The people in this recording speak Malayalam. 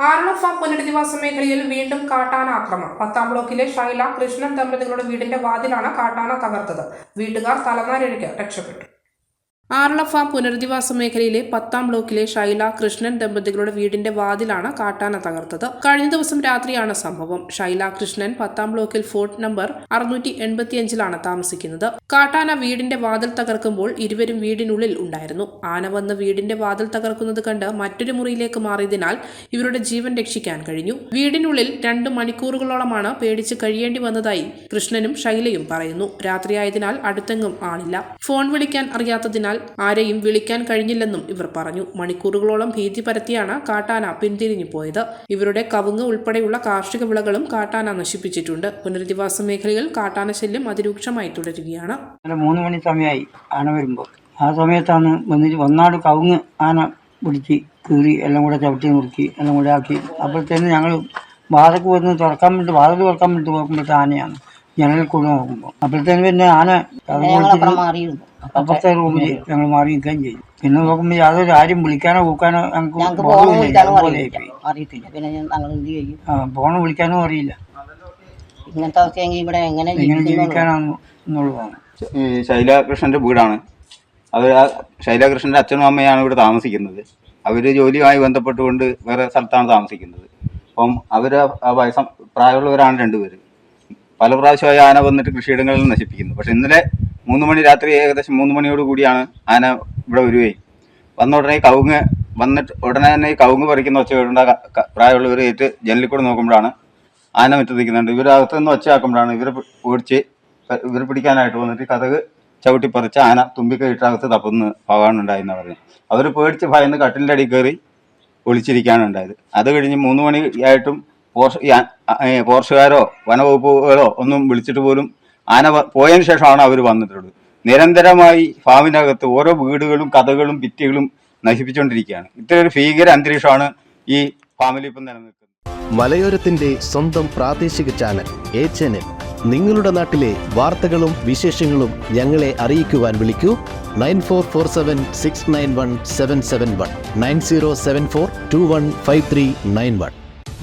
ആറള ഫാം പുനരധിവാസ മേഖലയിൽ വീണ്ടും കാട്ടാന ആക്രമണം. പത്താം ബ്ലോക്കിലെ ഷൈല കൃഷ്ണൻ ദമ്പതികളുടെ വീടിന്റെ വാതിലാണ് കാട്ടാന തകർത്തത്. വീട്ടുകാർ തലനാരിഴയ്ക്ക് രക്ഷപ്പെട്ടു. ആറള ഫാം പുനരധിവാസ മേഖലയിലെ പത്താം ബ്ലോക്കിലെ ഷൈല കൃഷ്ണൻ ദമ്പതികളുടെ വീടിന്റെ വാതിലാണ് കാട്ടാന തകർത്തത്. കഴിഞ്ഞ ദിവസം രാത്രിയാണ് സംഭവം. ഷൈല കൃഷ്ണൻ പത്താം ബ്ലോക്കിൽ ഫോർട്ട് നമ്പർ അറുന്നൂറ്റി എൺപത്തിയഞ്ചിലാണ് താമസിക്കുന്നത്. കാട്ടാന വീടിന്റെ വാതിൽ തകർക്കുമ്പോൾ ഇരുവരും വീടിനുള്ളിൽ ഉണ്ടായിരുന്നു. ആന വന്ന് വീടിന്റെ വാതിൽ തകർക്കുന്നത് കണ്ട് മറ്റൊരു മുറിയിലേക്ക് മാറിയതിനാൽ ഇവരുടെ ജീവൻ രക്ഷിക്കാൻ കഴിഞ്ഞു. വീടിനുള്ളിൽ രണ്ടു മണിക്കൂറുകളോളമാണ് പേടിച്ച് കഴിയേണ്ടി വന്നതായി കൃഷ്ണനും ഷൈലയും പറയുന്നു. രാത്രിയായതിനാൽ അടുത്തെങ്ങും ആളില്ല. ഫോൺ വിളിക്കാൻ അറിയാത്തതിനാൽ ആരെയും വിളിക്കാൻ കഴിഞ്ഞില്ലെന്നും ഇവർ പറഞ്ഞു. മണിക്കൂറുകളോളം ഭീതി പരത്തിയാണ് കാട്ടാന പിന്തിരിഞ്ഞു പോയത്. ഇവരുടെ കവുങ്ങ് ഉൾപ്പെടെയുള്ള കാർഷിക വിളകളും കാട്ടാന നശിപ്പിച്ചിട്ടുണ്ട്. പുനരധിവാസ മേഖലയിൽ കാട്ടാന ശല്യം അതിരൂക്ഷമായി തുടരുകയാണ്. മൂന്ന് മണി സമയമായി ആന വരുമ്പോൾ. ആ സമയത്താണ് വന്നിട്ട് വന്നാട് കവുങ്ങ് ആന പിടിച്ച് കീറി എല്ലാം കൂടെ ചവിട്ടി മുറുക്കി എല്ലാം കൂടെ ആക്കി. അപ്പോഴത്തേന് ഞങ്ങൾ വാതക്ക് വന്ന് തുറക്കാൻ വേണ്ടി വാതക്ക് തുറക്കാൻ വേണ്ടി നോക്കുമ്പോഴത്തെ ആനയാണ്. ജനലിൽ കൂടെ നോക്കുമ്പോൾ അപ്പോഴത്തേന് പിന്നെ ആന അപ്പുറത്തെ റൂമിൽ ഞങ്ങൾ മാറി നിൽക്കുകയും ചെയ്തു. പിന്നെ നോക്കുമ്പോൾ യാതൊരു ആരും വിളിക്കാനോ കൂക്കാനോ ഞങ്ങൾക്ക്. ഫോൺ വിളിക്കാനോ അറിയില്ല. ഇങ്ങനത്തെ അവസ്ഥയെങ്കിൽ ഇവിടെ എങ്ങനെ എന്നുള്ളതാണ്. ശൈലാകൃഷ്ണന്റെ വീടാണ്. അവർ ആ ശൈലാകൃഷ്ണന്റെ അച്ഛനും അമ്മയാണ് ഇവിടെ താമസിക്കുന്നത്. അവർ ജോലിയുമായി ബന്ധപ്പെട്ടുകൊണ്ട് വേറെ സ്ഥലത്താണ് താമസിക്കുന്നത്. അപ്പം അവർ ആ വയസ്സ പ്രായമുള്ളവരാണ് രണ്ടുപേര്. പല പ്രാവശ്യമായി ആന വന്നിട്ട് കൃഷിയിടങ്ങളിൽ നശിപ്പിക്കുന്നു. പക്ഷെ ഇന്നലെ മൂന്ന് മണി രാത്രി ഏകദേശം മൂന്ന് മണിയോട് കൂടിയാണ് ആന ഇവിടെ വരികയും. വന്ന ഉടനെ കവുങ്ങ് വന്നിട്ട് ഉടനെ തന്നെ ഈ കവുങ്ങ് പറിക്കുന്ന ഒച്ച കേട്ടുണ്ട പ്രായമുള്ളവർ ഏറ്റ് ജനലിൽ കൂടെ നോക്കുമ്പോഴാണ് ആന മുറ്റത്ത് നിൽക്കുന്നുണ്ട്. ഇവരകത്ത് നിന്ന് ഒച്ചയാക്കുമ്പോഴാണ് ഇവരെ ഓടിച്ച് ഇവർ പിടിക്കാനായിട്ട് വന്നിട്ട് കഥക് ചവിട്ടിപ്പറിച്ച് ആന തുമ്പിക്കയിട്ടകത്ത് തപ്പുന്ന പോകാനുണ്ടായെന്ന് പറഞ്ഞു അവർ പേടിച്ച് ഭയന്ന് കട്ടിലിന്റെ അടി കയറി ഒളിച്ചിരിക്കാനുണ്ടായത് അത് കഴിഞ്ഞ് മൂന്ന് മണിയായിട്ടും പോർഷ പോർഷുകാരോ വനവകുപ്പുകളോ ഒന്നും വിളിച്ചിട്ട് പോലും ആന പോയതിന് ശേഷമാണ് അവർ വന്നിട്ടുള്ളത്. നിരന്തരമായി ഫാമിനകത്ത് ഓരോ വീടുകളും കഥകളും ഭിത്തികളും നശിപ്പിച്ചുകൊണ്ടിരിക്കുകയാണ് ഇത്രയൊരു ഭീകര അന്തരീക്ഷമാണ് ഈ ഫാമിലി ഇപ്പം നിലനിൽക്കുന്നത്. മലയോരത്തിന്റെ സ്വന്തം പ്രാദേശിക ചാനൽ എ ചാനൽ. നിങ്ങളുടെ നാട്ടിലെ വാർത്തകളും വിശേഷങ്ങളും ഞങ്ങളെ അറിയിക്കുവാൻ വിളിക്കൂ. Nine four four seven six nine one seven seven one. Nine zero seven four two one five three nine one.